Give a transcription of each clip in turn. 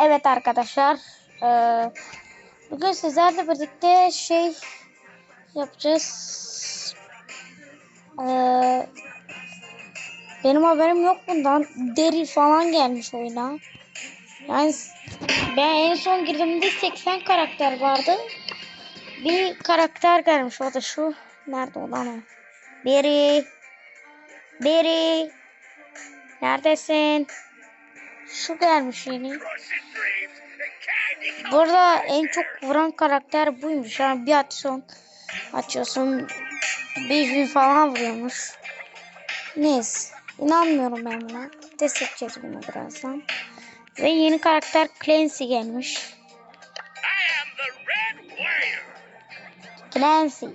Evet arkadaşlar. eee, bugün sizlerle birlikte şey yapacağız. Eee, benim haberim yok bundan. Deri falan gelmiş oyuna. Yani ben en son girdiğimde 80 karakter vardı. Bir karakter gelmiş o da şu. Nerede olan o? Beri. Beri. Neredesin? Şu gelmiş yeni. Burada en çok vuran karakter buymuş. Yani bir açıyorsun, açıyorsun 5000 falan vuruyormuş. Neyse. İnanmıyorum ben buna. Test edeceğiz bunu birazdan. Ve yeni karakter Clancy gelmiş. Clancy.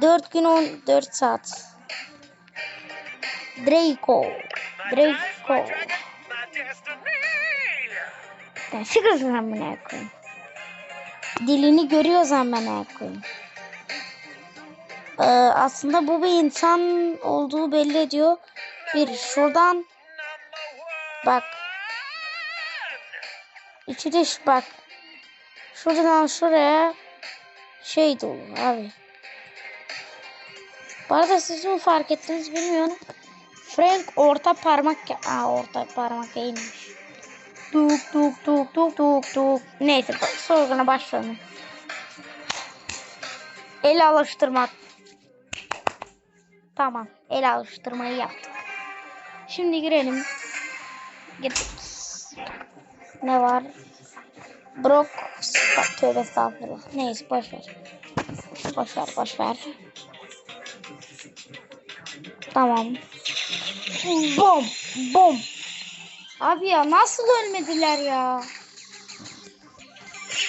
4 gün 14 saat. Draco. Draco. Şu kızın amına koyayım. Dilini görüyoruz amına koyayım. Ee, aslında bu bir insan olduğu belli ediyor. Bir şuradan bak. İçi dış bak. Şuradan şuraya şey dolu abi. Bu arada siz mi fark ettiniz bilmiyorum. Frank orta parmak Aa orta parmak iyiymiş. Tuk tuk tuk tuk tuk tuk. Neyse sorguna başlayalım. El alıştırmak. Tamam. El alıştırmayı yaptık. Şimdi girelim. Girdik. Ne var? Brock. Tövbe estağfurullah. Neyse boş ver. Boş ver boş ver. Tamam. Bom. Bom. Abi ya nasıl ölmediler ya?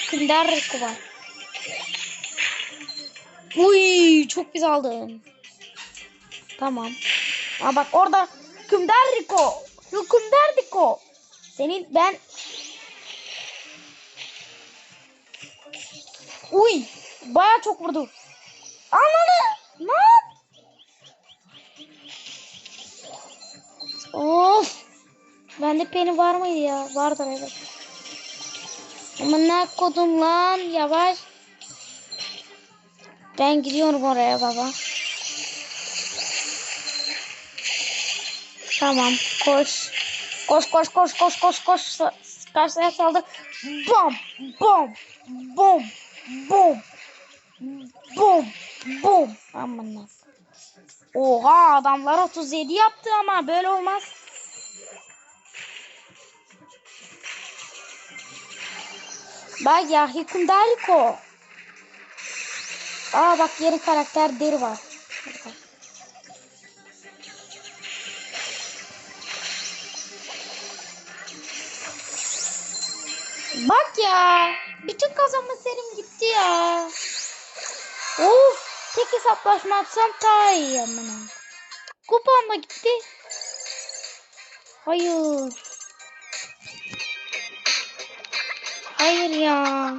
Kinder var. Uy çok güzel aldın. Tamam. Aa bak orada Kinder Rico. Şu Kinder Rico. Senin ben Uy baya çok vurdu. Ananı lan. Of. Bende peni var mıydı ya? Vardır evet. Ama ne kodum lan yavaş. Ben gidiyorum oraya baba. Tamam koş. Koş koş koş koş koş koş. Karşıya saldı. Bom bom bom bom bom bom. Aman. Oha adamlar 37 yaptı ama böyle olmaz. Bak ya Hikundariko. Aa bak yeni karakter deri var. Bak ya. Bütün kazanma serim gitti ya. Of. Tek hesaplaşma atsam daha iyi amına. Kupam da gitti. Hayır. Hayır ya.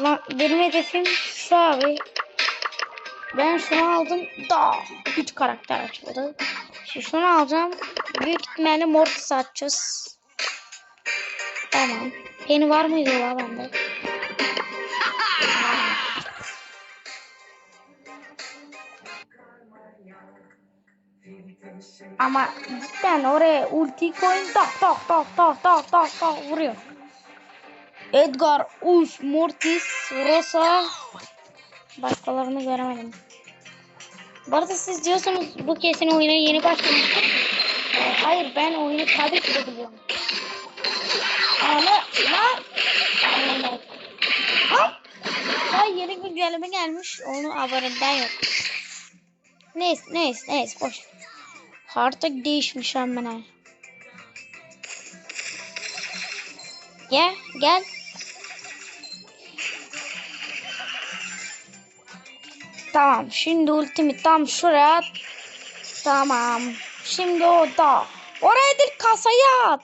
Lan benim hedefim şu abi. Ben şunu aldım. Da. Üç karakter açıldı. Şimdi şunu alacağım. Büyük ihtimalle Mortis açacağız. Tamam. Peni var mıydı la bende? Ama cidden oraya ulti koyun tak tak tak tak tak tak tak vuruyor. Edgar, Uş, Mortis, Rosa. Başkalarını göremedim. Bu arada siz diyorsunuz bu kesin oyuna yeni başlamıştır. Hayır ben oyunu tabii ki de biliyorum. Ama lan. Ha? Ha yeni güncelleme gelmiş. Onu haberimden yok. Neyse neyse neyse boş. Harita değişmiş hemen. Gel gel. Tamam şimdi ultimi tam şuraya at. Tamam. Şimdi o da. Oraya değil kasaya at.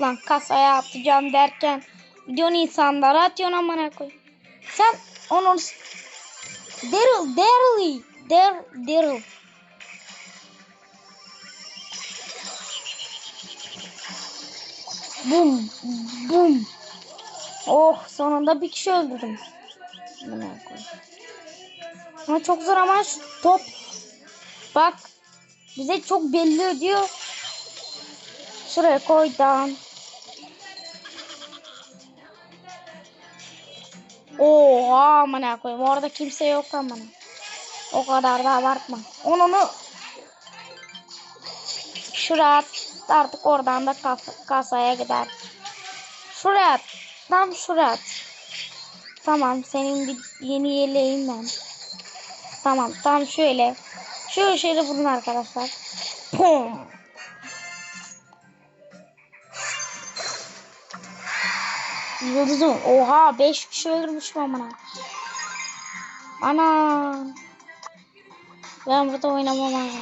Lan kasaya atacağım derken gidiyorsun insanlara atıyorsun amına koy. Sen onun Daryl, Daryl, Daryl, Daryl. Bum. Bum. Oh sonunda bir kişi öldürdüm. Ama çok zor ama şu top. Bak. Bize çok belli ediyor. Şuraya koy. Oha amına koyayım. Orada kimse yok amına. O kadar da abartma. Onu onu şuraya at. Artık oradan da kas- kasaya gider. Şuraya at. Tam şuraya at. Tamam senin bir yeni yeleğin ben. Tamam tam şöyle. Şu şeyi bulun arkadaşlar. Pum. Yıldızım. Oha 5 kişi öldürmüşüm amına. Ana. Ben burada oynamam lazım.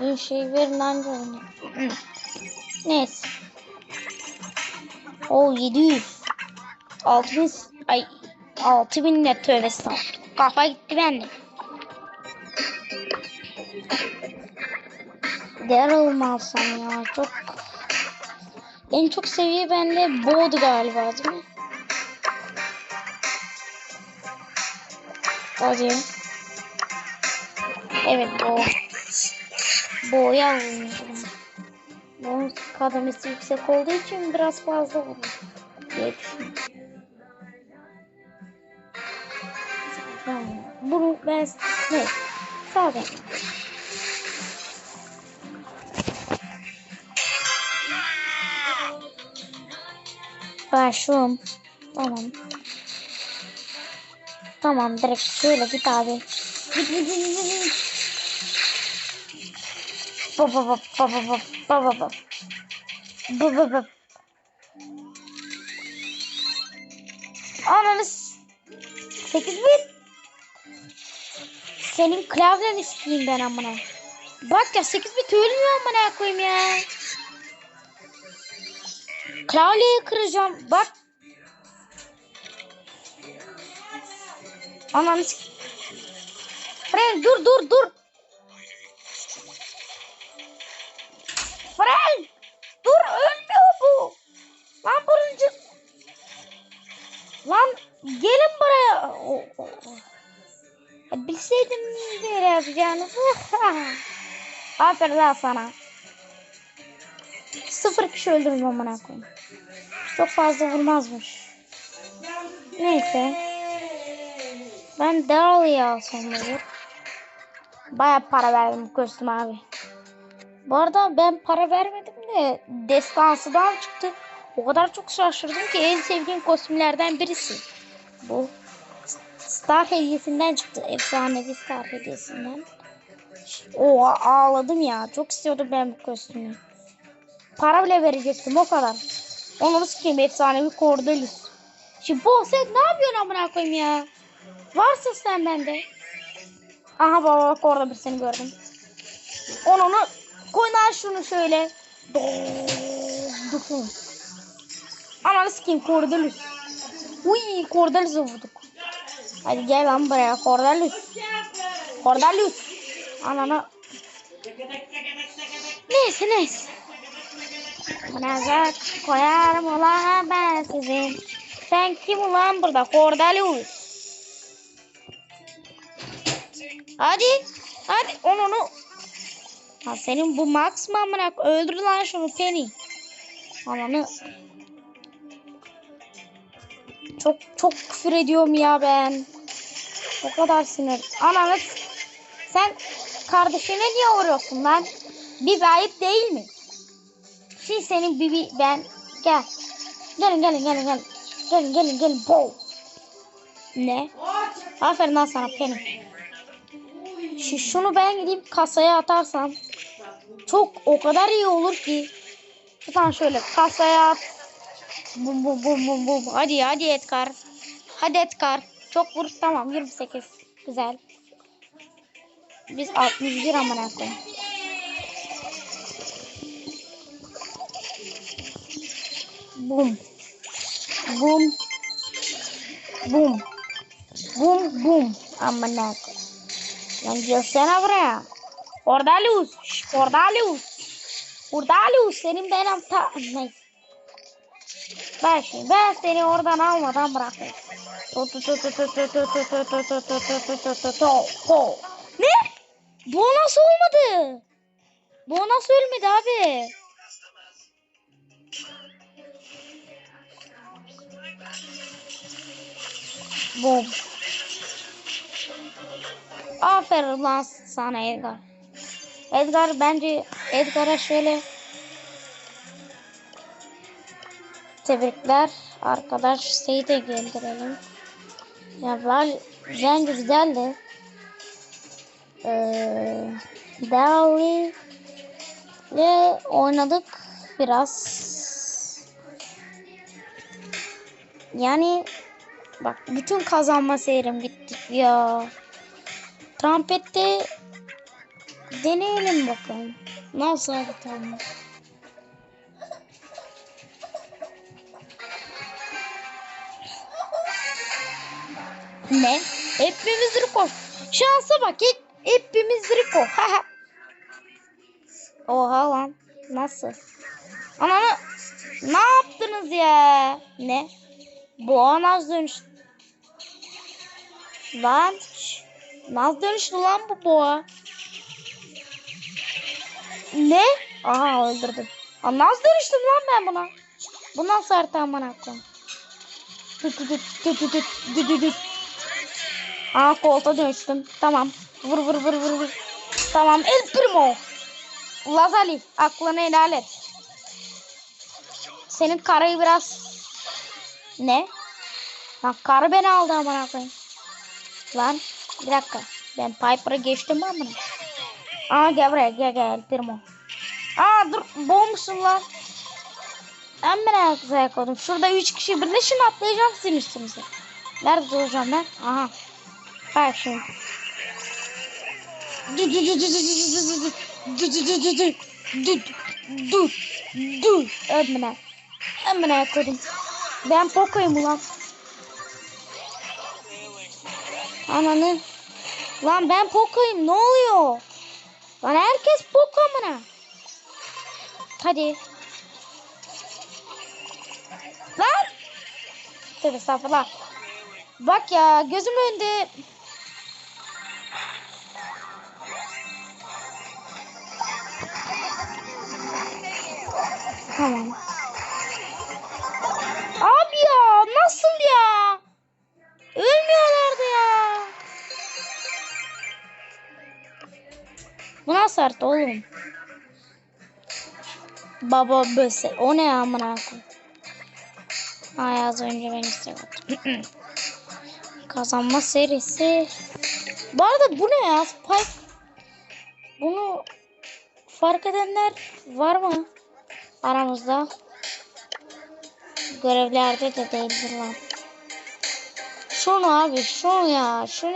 Bir şey verin anca oynayayım. Neyse. O 700. 6000 ay 6000 ne tövbe estağfurullah. Kafa gitti bende. Daryl mı alsam ya çok en çok seviye bende Bo'du galiba değil mi? Hadi. Evet Bo. Bo'yu alayım. Bo'nun kademesi yüksek olduğu için biraz fazla vurur. Diye düşünüyorum. Bunu ben ne? Sağ ben. Başım. Tamam. Tamam direkt şöyle git abi. Git git git git Bop bop bop bop bop bop bop. Bop bop bop. Ananız 8 bin. Senin klavyen isteyeyim ben amına. Bak ya 8 bit ölmüyor amına koyayım ya. Klavyeyi kıracağım. Bak. Ananı Frank dur dur dur. Bilseydim böyle yapacağını. Aferin sana. Sıfır kişi öldürdüm amına koyayım. Çok fazla vurmazmış. Neyse. Ben Daryl'ı alsam olur. Baya para verdim kostüm abi. Bu arada ben para vermedim de destansıdan çıktı. O kadar çok şaşırdım ki en sevdiğim kostümlerden birisi. Bu Star hediyesinden çıktı. Efsanevi Star hediyesinden. Oha ağladım ya. Çok istiyordum ben bu kostümü. Para bile verecektim o kadar. Onu sikeyim efsanevi Cordelius. Şimdi bu sen ne yapıyorsun amına koyayım ya? Varsın sen bende. Aha baba bak orada bir seni gördüm. Onu onu koy lan şunu şöyle. Dokun. Ananı sikeyim Cordelius. Uy Cordelius'u vurduk. Hadi gel lan buraya Cordelius. Cordelius. Ananı. Neyse neyse. Nazar koyarım ulan ben sizin. Sen kim ulan burada? Cordelius. Hadi. Hadi onu onu. Ha senin bu Max mı amına? Öldür lan şunu Penny. Ananı. Çok çok küfür ediyorum ya ben. O kadar sinir. Ananı. Sen kardeşine niye vuruyorsun lan? Bir ayıp değil mi? Şey senin bibi ben gel. Gelin gelin gelin gelin. Gelin gelin gelin. Bow. Ne? Aferin lan sana Penny. Şu, şunu ben gideyim kasaya atarsam çok o kadar iyi olur ki. Tamam şöyle kasaya at. Bum bum bum bum bum. Hadi hadi Edgar. Hadi Edgar. Çok vur tamam 28. Güzel. Biz 61 amına koyayım. Bum. Bum. Bum. Bum bum. Amına koyayım. Lan gelsene buraya. Cordalius. şş, Cordalius. Cordalius senin benim ta... Neyse. Ben şimdi ben seni oradan almadan bırakayım. Ne? Bu nasıl olmadı? Bu nasıl ölmedi abi? Bom. Aferin lan sana Edgar. Edgar bence Edgar'a şöyle tebrikler arkadaş şeyi de gönderelim. Ya var bence güzeldi. Ee, Dali ile oynadık biraz. Yani bak bütün kazanma seyrim gittik ya. Trumpette deneyelim bakalım. Nasıl haritamız? Ne? Hepimiz Rico. Şansa bak. Hep, hepimiz Rico. Oha lan. Nasıl? Ananı ne yaptınız ya? Ne? Boğa naz dönüştü. Lan. Naz dönüştü lan bu boğa. Ne? Aha öldürdüm. Aa, naz dönüştüm lan ben buna. Bu nasıl harita tüt tüt. Aa kolta dönüştüm. Tamam. Vur vur vur vur vur. Tamam El Primo. Lazali aklını helal et. Senin karayı biraz... Ne? Lan karı beni aldı amına koyayım. Lan bir dakika. Ben Piper'ı geçtim mi amına? Aa gel buraya gel gel El Primo. Aa dur boğmuşsun lan. Merak güzel koydum. Şurada üç kişi birleşin atlayacağım sizin üstünüze. Nerede duracağım ben? Aha. Bak şimdi. Dur dur dur dur dur dur dur dur dur dur dur dur dur Ömrüne. Ömrüne koydum. Ben Poco'yum ulan. Ananı. Lan ben Poco'yum ne oluyor? Lan herkes Poco amına. Hadi. Lan. Tövbe estağfurullah. Bak ya gözüm önünde Abi ya nasıl ya? Ölmüyorlardı ya. Bu nasıl harita oğlum? Baba böse. O ne amına koyayım? Ay az önce ben istiyordum. Kazanma serisi. Bu arada bu ne ya? Spike. Bunu fark edenler var mı? Aramızda. Görevlerde de değildir lan. Şunu abi şunu ya. Şu?